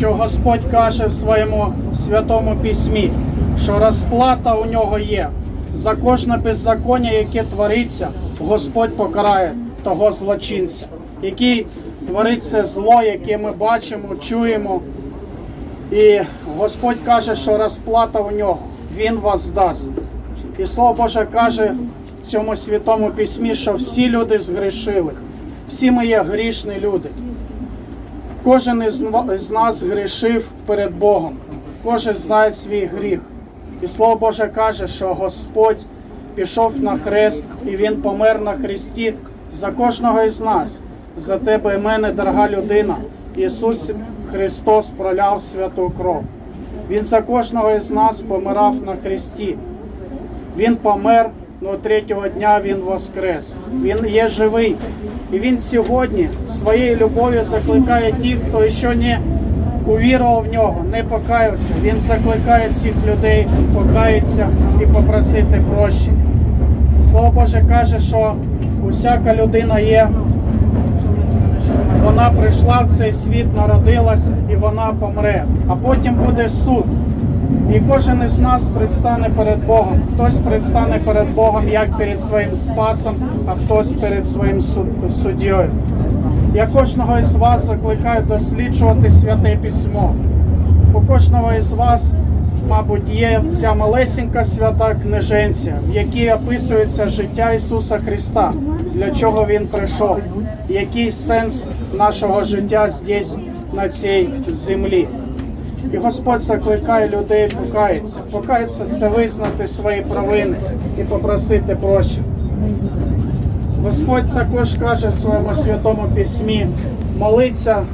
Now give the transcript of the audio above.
що Господь каже в своєму святому письмі, що розплата у нього є. За кожне беззаконня, яке твориться, Господь покарає того злочинця, який творить це зло, яке ми бачимо, чуємо. І Господь каже, що розплата у нього, Він вас дасть. І Слово Боже каже в цьому святому письмі, що всі люди згрішили, всі ми є грішні люди. Кожен із нас грішив перед Богом, кожен знає свій гріх. І Слово Боже каже, що Господь пішов на хрест і Він помер на хресті за кожного із нас, за тебе і мене, дорога людина. Ісус Христос проляв святу кров. Він за кожного із нас помирав на хресті. Він помер, але третього дня він воскрес. Він є живий. І він сьогодні своєю любов'ю закликає тих, хто ще не увірував в нього, не покаявся. Він закликає цих людей покаятися і попросити прощення. Слово Боже каже, що усяка людина є. Вона прийшла в цей світ, народилась і вона помре. А потім буде суд. І кожен із нас предстане перед Богом. Хтось предстане перед Богом як перед своїм спасом, а хтось перед своїм суд- суддєю. Я кожного із вас закликаю досліджувати святе письмо. У кожного із вас, мабуть, є ця малесенька свята книженця, в якій описується життя Ісуса Христа, для чого Він прийшов, який сенс нашого життя здесь, на цій землі. І Господь закликає людей покаятися. Покаятися це визнати свої провини і попросити прощення. Господь також каже в своєму святому письмі молиться.